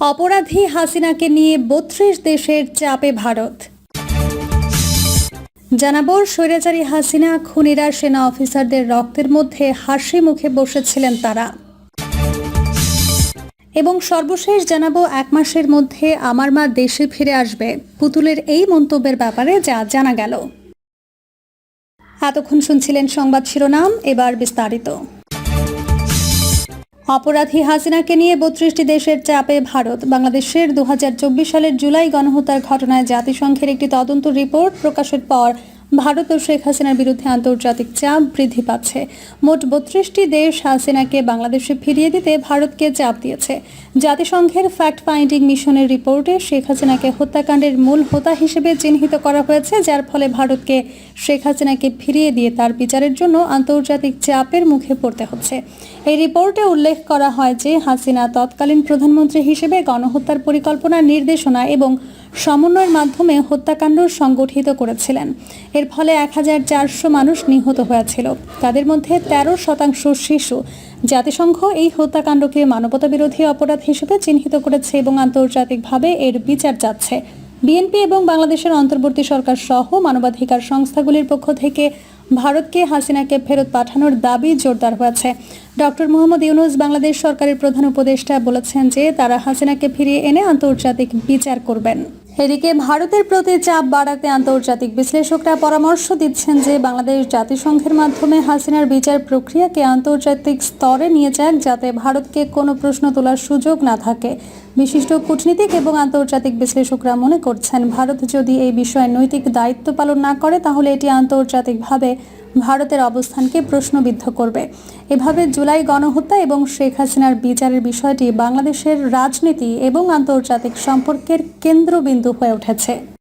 অপরাধী হাসিনাকে নিয়ে বত্রিশ দেশের চাপে ভারত। জানাব, স্বৈরাচারী হাসিনা, খুনিরা, সেনা অফিসারদের রক্তের মধ্যে হাসি মুখে বসেছিলেন তারা। এবং সর্বশেষ জানাব, এক মাসের মধ্যে আমার মা দেশে ফিরে আসবে। পুতুলের এই মন্তব্যের ব্যাপারে যা জানা গেল। এতক্ষণ শুনছিলেন সংবাদ শিরোনাম, এবার বিস্তারিত। অপরাধী হাসিনাকে নিয়ে বত্রিশটি দেশের চাপে ভারত। বাংলাদেশের দু হাজার চব্বিশ সালের জুলাই গণহত্যার ঘটনায় জাতিসংঘের একটি তদন্ত রিপোর্ট প্রকাশের পর ভারত ও শেখ হাসিনার বিরুদ্ধে আন্তর্জাতিক চাপ বৃদ্ধি পাচ্ছে। মোট বত্রিশটি দেশ হাসিনাকে বাংলাদেশে ফিরিয়ে দিতে ভারতকে চাপ দিয়েছে। জাতিসংঘের ফ্যাক্ট ফাইন্ডিং মিশনের রিপোর্টে শেখ হাসিনাকে হত্যাকাণ্ডের মূল হোতা হিসেবে চিহ্নিত করা হয়েছে, যার ফলে ভারতকে শেখ হাসিনাকে ফিরিয়ে দিয়ে তার বিচারের জন্য আন্তর্জাতিক চাপের মুখে পড়তে হচ্ছে। এই রিপোর্টে উল্লেখ করা হয় যে হাসিনা তৎকালীন প্রধানমন্ত্রী হিসেবে গণহত্যার পরিকল্পনা নির্দেশনা এবং সমন্বয়ের মাধ্যমে হত্যাকাণ্ড সংগঠিত করেছিলেন। এর ফলে এক হাজার চারশো মানুষ নিহত হয়েছিল। তাদের মধ্যে তেরো শতাংশ শিশু। জাতিসংঘ এই হত্যাকাণ্ডকে মানবতাবিরোধী অপরাধ হিসেবে চিহ্নিত করেছে এবং আন্তর্জাতিকভাবে এর বিচার যাচ্ছে বিএনপি এবং বাংলাদেশের অন্তর্বর্তী সরকার সহ মানবাধিকার সংস্থাগুলির পক্ষ থেকে ভারতকে হাসিনাকে ফেরত পাঠানোর দাবি জোরদার হয়েছে। ডক্টর মোহাম্মদ ইউনুস বাংলাদেশ সরকারের প্রধান উপদেষ্টা বলেছেন যে, তারা হাসিনাকে ফিরিয়ে এনে আন্তর্জাতিক বিচার করবেন। এদিকে ভারতের প্রতি চাপ বাড়াতে আন্তর্জাতিক বিশ্লেষকরা পরামর্শ দিচ্ছেন যে বাংলাদেশ জাতিসংঘের মাধ্যমে হাসিনার বিচার প্রক্রিয়াকে আন্তর্জাতিক স্তরে নিয়ে যাক যাতে ভারতকে কোনো প্রশ্ন তোলার সুযোগ না থাকে। বিশিষ্ট কূটনীতিক এবং আন্তর্জাতিক বিশ্লেষকরা মনে করছেন, ভারত যদি এই বিষয়ে নৈতিক দায়িত্ব পালন না করে, তাহলে এটি আন্তর্জাতিকভাবে ভারতের অবস্থানকে প্রশ্নবিদ্ধ করবে। এভাবে জুলাই গণহত্যা এবং শেখ হাসিনার বিচারের বিষয়টি বাংলাদেশের রাজনীতি এবং আন্তর্জাতিক সম্পর্কের কেন্দ্রবিন্দু হয়ে উঠেছে।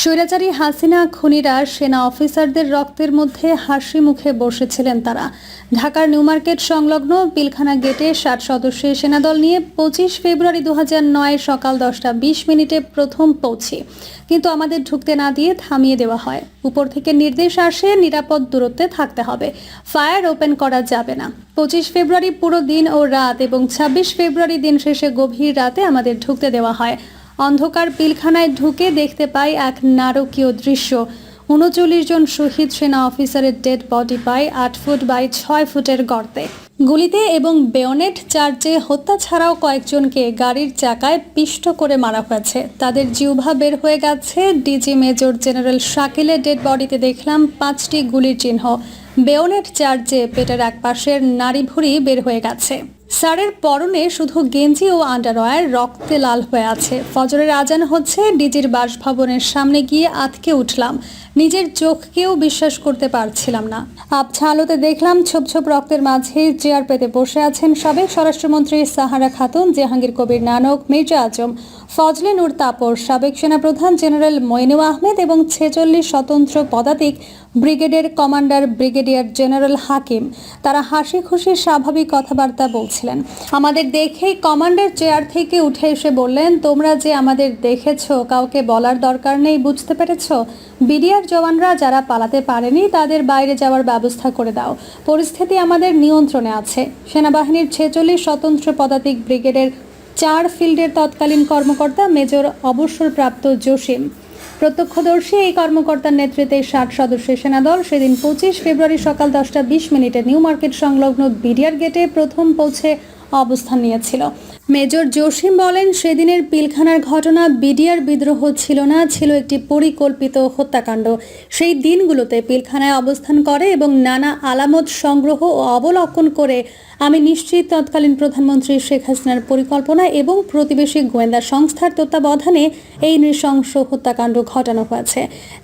স্বৈরাচারী হাসিনা খুনিরা সেনা অফিসারদের রক্তের মধ্যে হাসি মুখে বসেছিলেন তারা। ঢাকার নিউ মার্কেট সংলগ্ন পিলখানা গেটে ষাট সদস্যের সেনাদল নিয়ে পঁচিশ ফেব্রুয়ারি দু নয় সকাল দশটা বিশ মিনিটে প্রথম পৌঁছে। কিন্তু আমাদের ঢুকতে না দিয়ে থামিয়ে দেওয়া হয়। উপর থেকে নির্দেশ আসে নিরাপদ দূরত্বে থাকতে হবে। ফায়ার ওপেন করা যাবে না। পঁচিশ ফেব্রুয়ারি পুরো দিন ও রাত এবং ছাব্বিশ ফেব্রুয়ারি দিন শেষে গভীর রাতে আমাদের ঢুকতে দেওয়া হয়। অন্ধকার পিলখানায় ঢুকে দেখতে পাই এক নারকীয় দৃশ্য। উনচল্লিশ জন শহীদ সেনা অফিসারের ডেড বডি পাই আট ফুট বাই ছয় ফুটের গর্তে। গুলিতে এবং বেয়নেট চার্জে হত্যা ছাড়াও কয়েকজনকে গাড়ির চাকায় পিষ্ট করে মারা হয়েছে। তাদের জিহ্বা বের হয়ে গেছে। ডিজি মেজর জেনারেল শাকিলের ডেড বডিতে দেখলাম পাঁচটি গুলির চিহ্ন। বেয়নেট চার্জে পেটের এক পাশের নাড়ি ভুড়ি বের হয়ে গেছে। স্যারের পরনে শুধু গেঞ্জি ও আন্ডারওয়্যার রক্তে লাল হয়ে আছে। ফজরের আজান হচ্ছে, ডিজির বাসভবনের সামনে গিয়ে আতকে উঠলাম। নিজের চোখকেও বিশ্বাস করতে পারছিলাম না। আবছা আলোতে দেখলাম, ছোপ ছোপ রক্তের মাঝে চেয়ার পেতে বসে আছেন সাবেক স্বরাষ্ট্রমন্ত্রী সাহারা খাতুন, জাহাঙ্গীর কবির নানক, মির্জা আজম, ফজলে নূর তাপর, সাবেক সেনাপ্রধান জেনারেল মইনু আহমেদ এবং ছেচল্লিশ স্বতন্ত্র পদাতিক ব্রিগেডের কমান্ডার ব্রিগেডিয়ার জেনারেল হাকিম, তারা হাসি খুশি স্বাভাবিক কথাবার্তা বলছিলেন। আমাদের দেখেই কমান্ডার চেয়ার থেকে উঠে এসে বললেন, তোমরা যে আমাদের দেখেছ, কাউকে বলার দরকার নেই, বুঝতে পেরেছ? বিডিআর জওয়ানরা যারা পালাতে পারেনি, তাদের বাইরে যাওয়ার ব্যবস্থা করে দাও। পরিস্থিতি আমাদের নিয়ন্ত্রণে আছে। সেনাবাহিনীর ছেচল্লিশ স্বতন্ত্র পদাতিক ব্রিগেডের চার ফিল্ডের তৎকালীন কর্মকর্তা মেজর অবসরপ্রাপ্ত জসিম প্রত্যক্ষদর্শী এই কর্মকর্তার নেতৃত্বে ষাট সদস্যের সেনাদল। সেদিন পঁচিশ ফেব্রুয়ারি সকাল দশটা বিশ মিনিটে নিউ মার্কেট সংলগ্ন বিডিআর গেটে প্রথম পৌঁছে অবস্থান নিয়েছিল। মেজর জসিম বলেন, সেদিনের পিলখানার ঘটনা বিডিআর বিদ্রোহ ছিল না, ছিল একটি পরিকল্পিত হত্যাকাণ্ড। সেই দিনগুলোতে পিলখানায় অবস্থান করে এবং নানা আলামত সংগ্রহ ও অবলোকন করে আমি নিশ্চিত তৎকালীন প্রধানমন্ত্রী শেখ হাসিনার পরিকল্পনা এবং প্রতিবেশী গোয়েন্দা সংস্থার তত্ত্বাবধানে এই নৃশংস হত্যাকাণ্ড ঘটানো হয়েছে।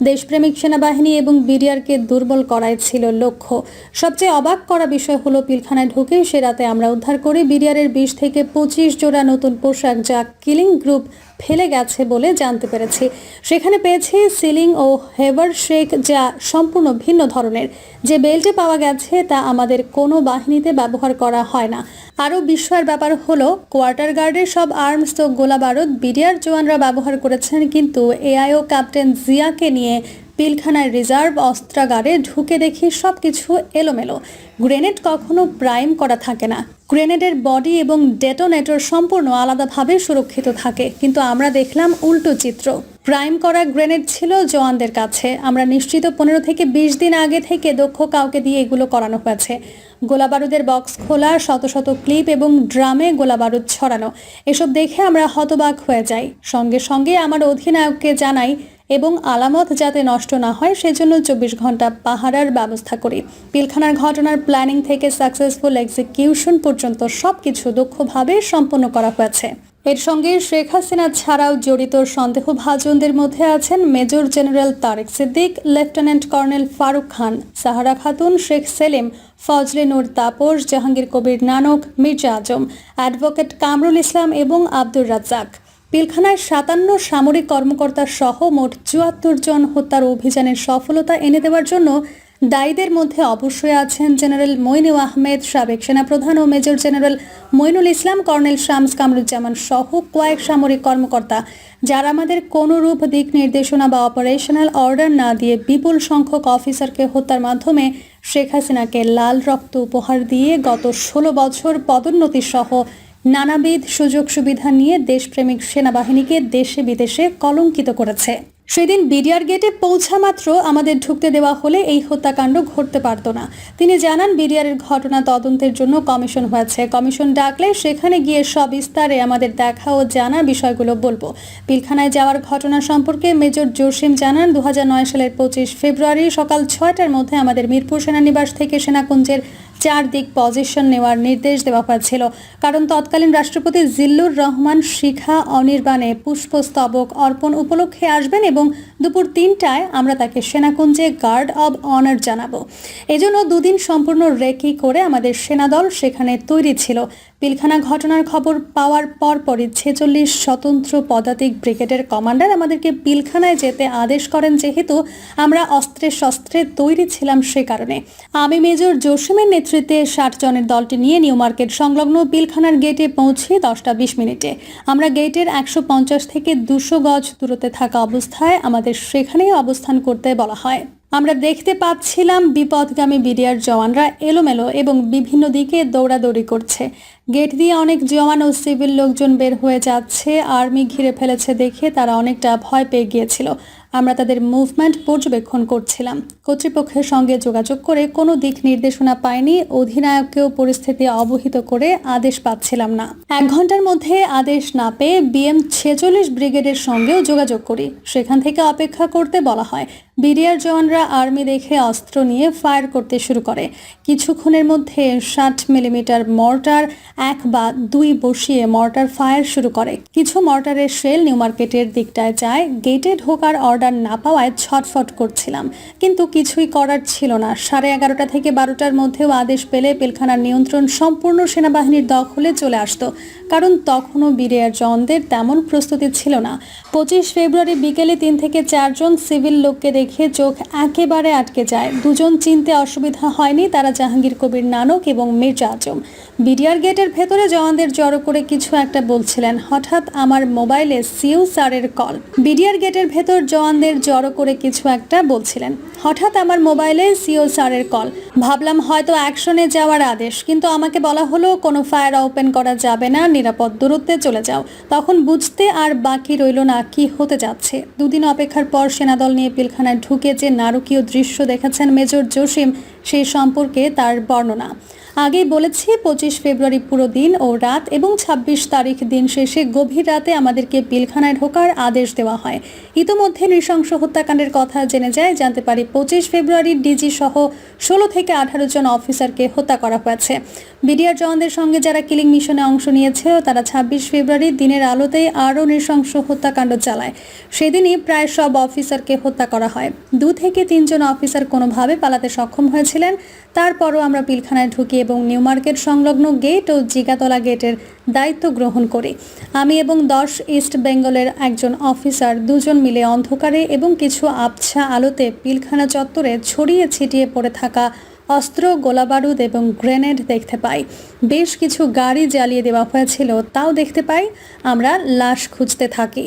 দেশপ্রেমিক সেনাবাহিনী এবং বিডিআরকে দুর্বল করাই ছিল লক্ষ্য। সবচেয়ে অবাক করা বিষয় হলো, পিলখানায় ঢুকে সে রাতে আমরা উদ্ধার করি বিডিআরের বিশ থেকে পঁচিশ জোড়া নতুন পোশাক যা কিলিং গ্রুপ ফেলে গেছে বলে জানতে পেরেছি। সেখানে পেয়েছি সিলিং ও হেভার শেক যা সম্পূর্ণ ভিন্ন ধরনের। যে বেল্টে পাওয়া গেছে তা আমাদের কোনো বাহিনীতে ব্যবহার করা হয় না। আরও বিস্ময়ের ব্যাপার হলো, কোয়ার্টার গার্ডের সব আর্মস ও গোলা বারুদ বিডিআর জওয়ানরা ব্যবহার করেছেন, কিন্তু এআইও ক্যাপ্টেন জিয়াকে নিয়ে পিলখানার রিজার্ভ অস্ত্রাগারে ঢুকে দেখি সব কিছু এলোমেলো। গ্রেনেড কখনো প্রাইম করা থাকে না। গ্রেনেডের বডি এবং ডেটোনেটর সম্পূর্ণ আলাদাভাবে সুরক্ষিত থাকে, কিন্তু আমরা দেখলাম উল্টো চিত্র। প্রাইম করা গ্রেনেড ছিল জওয়ানদের কাছে। আমরা নিশ্চিত পনেরো থেকে বিশ দিন আগে থেকে দক্ষ কাউকে দিয়ে এগুলো করানো হয়েছে। গোলাবারুদের বক্স খোলা, শত শত ক্লিপ এবং ড্রামে গোলাবারুদ ছড়ানো। এসব দেখে আমরা হতবাক হয়ে যাই। সঙ্গে সঙ্গে আমার অধিনায়ককে জানাই এবং আলামত যাতে নষ্ট না হয়, সেজন্য চব্বিশ ঘণ্টা পাহারার ব্যবস্থা করি। পিলখানার ঘটনার প্ল্যানিং থেকে সাকসেসফুল এক্সিকিউশন পর্যন্ত সবকিছু দক্ষভাবে সম্পন্ন করা হয়েছে। এর সঙ্গে শেখ হাসিনা ছাড়াও জড়িত সন্দেহভাজনদের মধ্যে আছেন major general Tarek Siddique, lieutenant colonel Faruk Khan, Sahara Khatun Sheikh Selim, Fazle Noor Taposh, Jahangir Kabir Nanak, Mirza Azam, advocate Kamrul Islam এবং আব্দুর রাজ্জাক। পিলখানায় সাতান্ন সামরিক কর্মকর্তা সহ মোট চুয়াত্তর জন হত্যার অভিযানের সফলতা এনে দেওয়ার জন্য দায়ীদের মধ্যে অবশ্যই আছেন জেনারেল মইনু আহমেদ, সাবেক সেনাপ্রধান ও major general Moinul Islam, colonel Shams Kamruzzaman সহ কয়েক সামরিক কর্মকর্তা, যারা আমাদের কোনো রূপ দিক নির্দেশনা বা অপারেশনাল অর্ডার না দিয়ে বিপুল সংখ্যক অফিসারকে হত্যার মাধ্যমে শেখ হাসিনাকে লাল রক্ত উপহার দিয়ে গত ষোলো বছর পদোন্নতি সহ নানাবিধ সুযোগ সুবিধা নিয়ে দেশপ্রেমিক সেনাবাহিনীকে দেশে বিদেশে কলঙ্কিত করেছে। সেদিন বিডিআর গেটে পৌঁছা মাত্র আমাদের ঢুকতে দেওয়া হলে এই হত্যাকাণ্ড ঘটতে পারত না। তিনি জানান, বিডিআরের ঘটনা তদন্তের জন্য কমিশন হয়েছে। কমিশন ডাকলে সেখানে গিয়ে সবিস্তারে আমাদের দেখা ও জানা বিষয়গুলো বলব। পিলখানায় যাওয়ার ঘটনা সম্পর্কে মেজর জসিম জানান দু হাজার নয় সালের পঁচিশ ফেব্রুয়ারি সকাল ছয়টার মধ্যে আমাদের মিরপুর সেনানিবাস থেকে সেনাকুঞ্জের চারদিক পজিশন নেওয়ার নির্দেশ দেওয়া হয়েছিল। কারণ তৎকালীন রাষ্ট্রপতি জিল্লুর রহমান শিখা অনির্বাণে পুষ্পস্তবক অর্পণ উপলক্ষে আসবেন এবং দুপুর তিনটায় আমরা তাকে সেনাকুঞ্জে গার্ড অব অনার জানাব। এজন্য দুদিন সম্পূর্ণ রেকি করে আমাদের সেনাদল সেখানে তৈরি ছিল। পিলখানা ঘটনার খবর পাওয়ার পর পরই ছেচল্লিশ স্বতন্ত্র পদাতিক ব্রিগেডের কমান্ডার আমাদেরকে পিলখানায় যেতে আদেশ করেন, যেহেতু আমরা অস্ত্রে শস্ত্রে তৈরি ছিলাম সে কারণে। আমি মেজর জসিমের নেতৃত্বে ষাট জনের দলটি নিয়ে নিউ মার্কেট সংলগ্ন পিলখানার গেটে পৌঁছে দশটা বিশ মিনিটে। আমরা গেটের একশো পঞ্চাশ থেকে দুশো গজ দূরত্বে থাকা অবস্থায় আমাদের সেখানেই অবস্থান করতে বলা হয়। আমরা দেখতে পাচ্ছিলাম বিপদগামী বিডিআর জওয়ানরা এলোমেলো এবং বিভিন্ন দিকে দৌড়াদৌড়ি করছে। গেট দিয়ে অনেক জওয়ান ও সিভিল লোকজন বের হয়ে যাচ্ছে। আর্মি ঘিরে ফেলেছে দেখে তারা অনেকটা ভয় পেয়ে গিয়েছিল। আমরা তাদের মুভমেন্ট পর্যবেক্ষণ করছিলাম। কর্তৃপক্ষের সঙ্গে যোগাযোগ করে কোনো দিক নির্দেশনা পাইনি, অধিনায়ককেও পরিস্থিতি অবহিত করে আদেশ পাচ্ছিলাম না। এক ঘণ্টার মধ্যে আদেশ না পেয়ে বিএম ছেচল্লিশ ব্রিগেডের সঙ্গেও যোগাযোগ করি। সেখান থেকে অপেক্ষা করতে বলা হয়, বিডিআর জওয়ানরা আর্মি দেখে অস্ত্র নিয়ে ফায়ার করতে শুরু করে। কিছুক্ষণের মধ্যে ষাট মিলিমিটার মর্টার, এক বা দুই বসিয়ে মর্টার ফায়ার শুরু করে। কিছু মর্টারের শেল নিউ মার্কেটের দিকটায় যায় গেটে ঢোকার অর্ডার না পাওয়ায় ছটফট করছিলাম। কিন্তু কিছুই করার ছিল না। সাড়ে এগারোটা থেকে বারোটার মধ্যেও আদেশ পেলে পেলখানার নিয়ন্ত্রণ সম্পূর্ণ সেনাবাহিনীর দখলে চলে আসতো। কারণ তখনও বিরিয়ার জনদের তেমন প্রস্তুতি ছিল না। পঁচিশ ফেব্রুয়ারি বিকেলে তিন থেকে চারজন সিভিল লোককে দেখে চোখ একেবারে আটকে যায়। দুজন চিনতে অসুবিধা হয়নি, তারা জাহাঙ্গীর কবির নানক এবং মির্জা আজম। বিডিআর গেটের ভেতরে জওয়ানদের জড়ো করে কিছু একটা বলছিলেন। হঠাৎ আমার মোবাইলে সিউ স্যারের কল। বিডিআর গেটের ভেতর জওয়ানদের জড়ো করে কিছু একটা বলছিলেন। হঠাৎ আমার মোবাইলে সিও স্যারের কল। ভাবলাম হয়তো অ্যাকশনে যাওয়ার আদেশ, কিন্তু আমাকে বলা হলো, কোনো ফায়ার ওপেন করা যাবে না, নিরাপদ দূরত্বে চলে যাও। তখন বুঝতে আর বাকি রইল না কি হতে যাচ্ছে? দুদিন অপেক্ষার পর সেনাদল নিয়ে পিলখানায় ঢুকে যে নারকীয় দৃশ্য দেখেছেন মেজর জসিম, সেই সম্পর্কে তার বর্ণনা। আগেই বলেছি, পঁচিশ ফেব্রুয়ারি পুরো দিন ও রাত এবং ২৬ তারিখ দিন শেষে গভীর রাতে আমাদেরকে পিলখানায় ঢোকার আদেশ দেওয়া হয়। ইতোমধ্যে নৃশংস হত্যাকাণ্ডের কথা জেনে যায়, জানতে পারি পঁচিশ ফেব্রুয়ারি ডিজি সহ ষোলো থেকে আঠারো জন অফিসারকে হত্যা করা হয়েছে। বিডিআর জওয়ানদের সঙ্গে যারা কিলিং মিশনে অংশ নিয়েছে, তারা ছাব্বিশ ফেব্রুয়ারি দিনের আলোতেই আরও নৃশংস হত্যাকাণ্ড চালায়। সেদিনই প্রায় সব অফিসারকে হত্যা করা হয়। দু থেকে তিনজন অফিসার কোনোভাবে পালাতে সক্ষম হয়েছিলেন, তারপরও আমরা পিলখানায় ঢুকি এবং নিউ মার্কেট সংলগ্ন গেট ও জিগাতলা গেটের দায়িত্ব গ্রহণ করি। আমি এবং দশ ইস্ট বেঙ্গলের একজন অফিসার দুজন মিলে অন্ধকারে এবং কিছু আবছা আলোতে পিলখানা চত্বরে ছড়িয়ে ছিটিয়ে পড়ে থাকা অস্ত্র, গোলাবারুদ এবং গ্রেনেড দেখতে পাই। বেশ কিছু গাড়ি জ্বালিয়ে দেওয়া হয়েছিল, তাও দেখতে পাই। আমরা লাশ খুঁজতে থাকি।